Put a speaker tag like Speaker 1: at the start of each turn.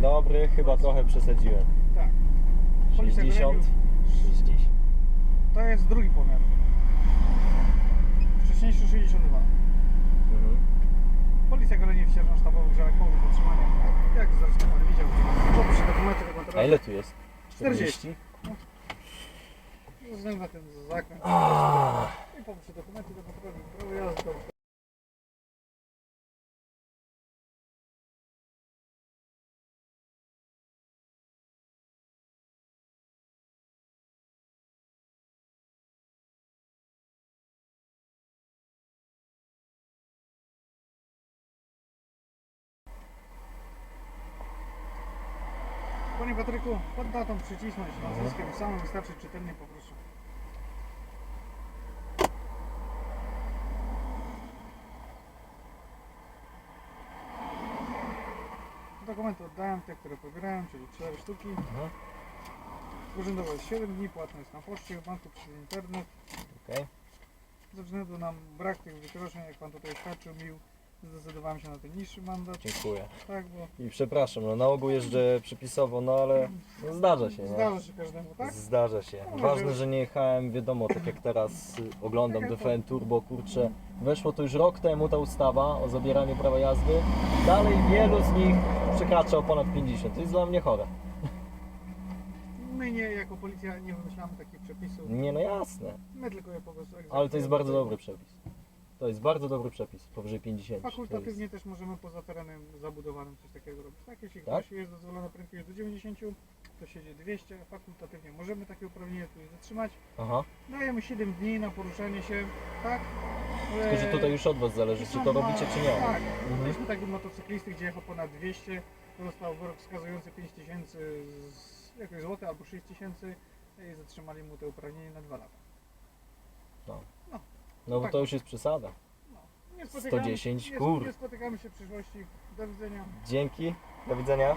Speaker 1: dobry, chyba trochę przesadziłem.
Speaker 2: Tak. Policja
Speaker 1: 60,
Speaker 2: Goleniów.
Speaker 1: 60.
Speaker 2: To jest drugi pomiar. Wcześniejszy 62.
Speaker 1: Mhm.
Speaker 2: Policja Goleniów, sierżant sztabowy, grzałek powód zatrzymania. Jak zresztą pan widział, poproszę dokumenty do kontroli.
Speaker 1: A ile tu jest?
Speaker 2: 40. Ze względu na ten zakręt. Panie Patryku, pod datą przycisnąć nazwiskiem samym wystarczy czytelnie poproszę. Dokumenty oddałem, te, które pobierałem, czyli 4 sztuki.
Speaker 1: Mhm.
Speaker 2: Urzędowo jest 7 dni, płatność jest na poczcie, w banku przez internet.
Speaker 1: Okej.
Speaker 2: Ze względu na brak tych wykroczeń, jak Pan tutaj świadczył, mił, zdecydowałem się na ten niższy mandat.
Speaker 1: Dziękuję.
Speaker 2: Tak, bo
Speaker 1: I przepraszam, no na ogół jeżdżę przepisowo, no ale no zdarza się, nie?
Speaker 2: zdarza się każdemu, tak?
Speaker 1: Zdarza się.
Speaker 2: No,
Speaker 1: Ważne,
Speaker 2: że-
Speaker 1: nie jechałem, wiadomo, tak jak teraz y, oglądam
Speaker 2: Tak
Speaker 1: DFN Turbo, kurczę, weszło to już rok temu ta ustawa o zabieraniu prawa jazdy. Dalej wielu z nich przekracza o ponad 50. To jest dla mnie chore.
Speaker 2: My nie, jako policja, nie wymyślamy takich przepisów.
Speaker 1: Nie, no jasne.
Speaker 2: My tylko je po prostu
Speaker 1: Ale to jest bardzo dobry przepis. To jest bardzo dobry przepis, powyżej 50. To
Speaker 2: Fakultatywnie też możemy poza terenem zabudowanym coś takiego robić. Tak, jeśli
Speaker 1: Tak?
Speaker 2: ktoś jest dozwolona prędkość do 90, to siedzi 200, fakultatywnie możemy takie uprawnienie tutaj zatrzymać.
Speaker 1: Aha,
Speaker 2: Dajemy 7 dni na poruszanie się, tak?
Speaker 1: tylko że tutaj już od Was zależy, czy to robicie, czy nie.
Speaker 2: Tak,
Speaker 1: Mhm.
Speaker 2: mieliśmy takiego motocyklisty, gdzie jechał ponad 200, to dostał wyrok wskazujący 5000 z jakoś złote albo 6000 i zatrzymali mu to uprawnienie na 2 lata.
Speaker 1: No bo to już jest przesada.
Speaker 2: No. Nie
Speaker 1: 110,
Speaker 2: nie,
Speaker 1: kur.
Speaker 2: nie spotykamy się w przyszłości. Do widzenia.
Speaker 1: Dzięki, do widzenia.